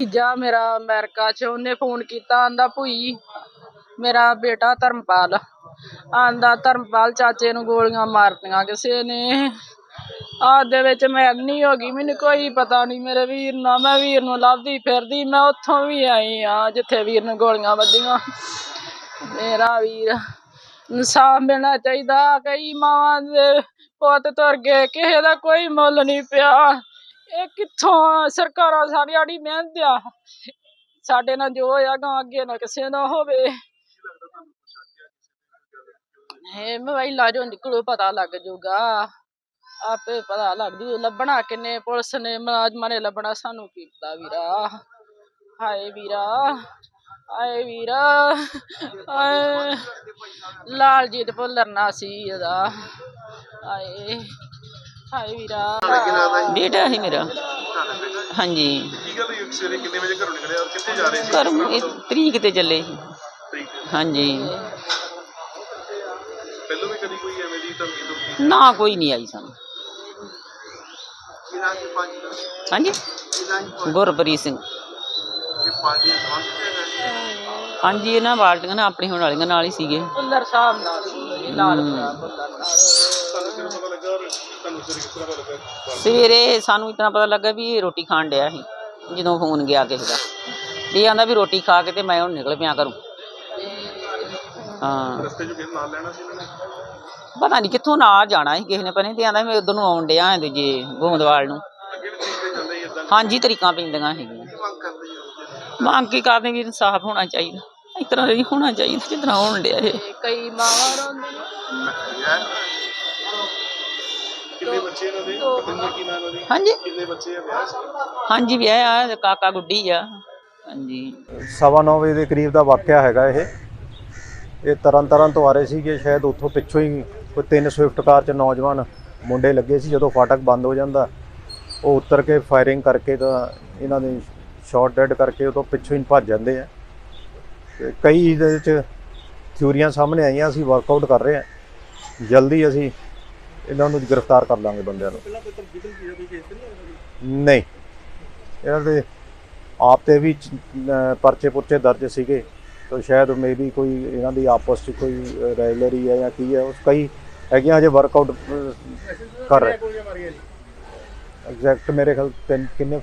ਜਾ ਮੇਰਾ ਅਮਰੀਕਾ ਚ, ਉਹਨੇ ਫੋਨ ਕੀਤਾ, ਆਂਦਾ ਭੂਈ, ਮੇਰਾ ਬੇਟਾ ਧਰਮਪਾਲ। ਆਂਦਾ ਧਰਮਪਾਲ ਚਾਚੇ ਨੂੰ ਗੋਲੀਆਂ ਮਾਰਤੀਆਂ ਕਿਸੇ ਨੇ। ਆਹ ਦੇ ਵਿੱਚ ਮੈਂ ਨਹੀਂ ਹੋ ਗਈ, ਮੈਨੂੰ ਕੋਈ ਪਤਾ ਨਹੀਂ, ਮੇਰੇ ਵੀਰ ਨਾਲ, ਮੈਂ ਵੀਰ ਨੂੰ ਲੱਭਦੀ ਫਿਰਦੀ, ਮੈਂ ਉੱਥੋਂ ਵੀ ਆਈ ਆ ਜਿੱਥੇ ਵੀਰ ਨੂੰ ਗੋਲੀਆਂ ਵੱਜੀਆਂ। ਮੇਰਾ ਵੀਰ ਇਨਸਾਫ ਮਿਲਣਾ ਚਾਹੀਦਾ, ਕਈ ਮਾਵਾਂ ਦੇ ਪੁੱਤ ਤੁਰ ਗਏ, ਕਿਸੇ ਦਾ ਕੋਈ ਮੁੱਲ ਨਹੀਂ ਪਿਆ। ਇਹ ਕਿੱਥੋਂ ਸਰਕਾਰਾਂ ਸਾਰੀ ਆੜੀ ਮਿਹਨਤ ਆ। ਸਾਡੇ ਨਾਲ ਜੋ ਹੋਇਆ ਗਾ ਅੱਗੇ ਨਾ ਕਿਸੇ ਨਾਲ ਹੋਵੇ। ਇਹ ਮੋਬਾਈਲਾਂ ਚੋਂ ਨਿਕਲੂ, ਪਤਾ ਲੱਗ ਜਾਊਗਾ ਆਪੇ ਪਤਾ ਲੱਗ ਜੂ, ਲੱਭਣਾ ਕਿੰਨੇ? ਪੁਲਿਸ ਨੇ ਮੁਲਾਜ਼ਮਾਂ ਨੇ ਲੱਭਣਾ ਸਾਨੂੰ ਕੀ ਪਤਾ ਵੀਰਾ। ਹਾਏ ਵੀਰਾ ਆਏ ਵੀਰਾ, ਹਾਏ। ਲਾਲਜੀਤ ਭੁੱਲਰ ਨਾ ਸੀ ਇਹਦਾ। ਆਏ ਹਾਏ ਵੀਰਾ ਬੇਟਾ ਹੈ ਮੇਰਾ ਹਾਂਜੀ ਕੀ ਗੱਲ ਹੋਈ ਸਵੇਰੇ ਕਿੰਨੇ ਵਜੇ ਘਰੋਂ ਨਿਕਲੇ ਔਰ ਕਿੱਥੇ ਜਾ ਰਹੇ ਸੀ ਘਰ ਇਹ ਤਰੀਕ ਤੇ ਚੱਲੇ ਸੀ ਠੀਕ ਹੈ। ਹਾਂਜੀ ਪਹਿਲੋਂ ਵੀ ਕਦੀ ਕੋਈ ਐਵੇਂ ਦੀ ਧਮਕੀ ਧਮਕੀ ਨਾ ਕੋਈ ਨਹੀਂ ਆਈ ਸਾਨੂੰ ਕਿਨਾਂ ਦੀ ਪੰਜ ਹਾਂਜੀ ਕਿਨਾਂ ਗੁਰਪ੍ਰੀਤ ਸਿੰਘ ਕਿ ਪੰਜ ਪੰਜ ਹਾਂਜੀ ਇਹਨਾਂ ਬਾਲਟੀਆਂ ਨਾ ਆਪਣੀ ਹੋਣ ਵਾਲੀਆਂ ਨਾਲ ਹੀ ਸੀਗੇ ਭੁੱਲਰ ਸਾਹਿਬ ਨਾਲ ਸੀ ਲਾਲਪੁਰਾ ਭੁੱਲਰ ਨਾਲ ਤੁਹਾਨੂੰ ਕਿਵੇਂ ਪਤਾ ਲੱਗਾ ਔਰ ਤੁਹਾਨੂੰ ਸਵੇਰੇ ਕਿਸ ਤਰ੍ਹਾਂ ਪਤਾ ਲੱਗਾ? ਸਵੇਰੇ ਸਾਨੂੰ ਇਤਨਾ ਪਤਾ ਲੱਗਾ ਵੀ ਇਹ ਰੋਟੀ ਖਾਣ ਡਿਆ ਸੀ ਜਦੋਂ ਫੋਨ ਗਿਆ ਕਿਸੇ ਦਾ। ਤੇ ਇਹ ਆਂਦਾ ਵੀ ਰੋਟੀ ਖਾ ਕੇ ਤੇ ਮੈਂ ਹੁਣ ਨਿਕਲ ਪਿਆ ਘਰੋਂ। ਹਾਂ। ਰਸਤੇ 'ਚ ਕਿਸੇ ਨਾਲ ਲੈਣਾ ਸੀ ਇਹਨਾਂ ਨੇ? ਪਤਾ ਨਹੀਂ ਕਿੱਥੋਂ ਨਾਲ ਜਾਣਾ ਸੀ ਕਿਸੇ ਨੇ ਪਤਾ ਨਹੀਂ ਤੇ ਆਂਦਾ ਮੈਂ ਉਧਰ ਨੂੰ ਆਉਣ ਡਿਆ ਹਾਂ ਦੂਜੇ ਗੋਂਦਵਾਲ ਨੂੰ। ਅੱਗੇ ਵੀ ਚੀਜ਼ ਜਾਂਦੇ ਹੀ ਇਦਾਂ ਹਾਂਜੀ ਤਰੀਕਾਂ ਪੈਂਦੀਆਂ ਹੈਗੀਆਂ। ਮੰਗ ਕਰਦੇ ਹੋ ਮੰਗ ਕੀ ਕਰਦੇ ਵੀ ਇਨਸਾਫ ਹੋਣਾ ਚਾਹੀਦਾ। ਇਸ ਤਰ੍ਹਾਂ ਨਹੀਂ ਹੋਣਾ ਚਾਹੀਦਾ ਜਿਸ ਤਰ੍ਹਾਂ ਹੋਣ ਡਿਆ ਇਹ। ਕਈ ਮਾਵਾਂ ਰੋਂਦੀਆਂ ਕਿੰਨੇ ਬੱਚੇ ਇਹਨਾਂ ਦੇ। ਪਤੰਦਰ ਕੀ ਨਾਮ ਉਹਦੀ? ਹਾਂਜੀ? ਕਿੰਨੇ ਬੱਚੇ ਆ ਵਿਆਹ ਸੀ ਹਾਂਜੀ ਵਿਆਹ ਆ ਕਾਕਾ ਗੁੱਡੀ ਆ। ਹਾਂਜੀ। ਸਵਾ ਨੌ ਵਜੇ ਦੇ ਕਰੀਬ ਦਾ ਵਾਕਿਆ ਹੈਗਾ ਇਹ। ਇਹ ਤਰਨ ਤਾਰਨ ਤੋਂ ਆ ਰਹੇ ਸੀਗੇ ਸ਼ਾਇਦ ਉੱਥੋਂ ਪਿੱਛੋਂ ਹੀ ਕੋਈ ਤਿੰਨ ਸਵਿਫਟ ਕਾਰ 'ਚ ਨੌਜਵਾਨ ਮੁੰਡੇ ਲੱਗੇ ਸੀ ਜਦੋਂ ਫਾਟਕ ਬੰਦ ਹੋ ਜਾਂਦਾ। ਉਹ ਉਤਰ ਕੇ ਫਾਇਰਿੰਗ ਕਰਕੇ ਤਾਂ ਇਹਨਾਂ ਦੇ ਸ਼ਾਟ ਡੈਡ ਕਰਕੇ ਉਹ ਤੋਂ ਪਿੱਛੋਂ ਹੀ ਭੱਜ ਜਾਂਦੇ ਆ। ਤੇ ਕਈ ਇਹਦੇ ਵਿੱਚ ਥਿਊਰੀਆਂ ਸਾਹਮਣੇ ਆਈਆਂ ਅਸੀਂ ਵਰਕਆਊਟ ਕਰ ਰਹੇ ਹਾਂ ਜਲਦੀ ਅਸੀਂ ਇਹਨਾਂ ਨੂੰ ਗ੍ਰਿਫਤਾਰ ਕਰ ਲਾਂਗੇ ਬੰਦਿਆਂ ਨੂੰ। ਨਹੀਂ ਇਹਨਾਂ ਦੇ ਆਪ ਤੇ ਵੀ ਪਰਚੇ ਪੁਰਚੇ ਦਰਜ ਸੀਗੇ। ਤਾਂ ਸ਼ਾਇਦ ਮੇਬੀ ਕੋਈ ਇਹਨਾਂ ਦੀ ਆਪਸ ਚ ਕੋਈ ਰੈਗੂਲਰੀ ਹੈ ਜਾਂ ਕੀ ਹੈ ਉਸ ਕਈ ਹੈਗੀਆਂ ਹਜੇ ਵਰਕਆਊਟ ਕਰ ਰਹੇ। ਐਗਜ਼ੈਕਟ ਮੇਰੇ ਖਿਆਲ ਤਿੰਨ ਕਿੰਨੇ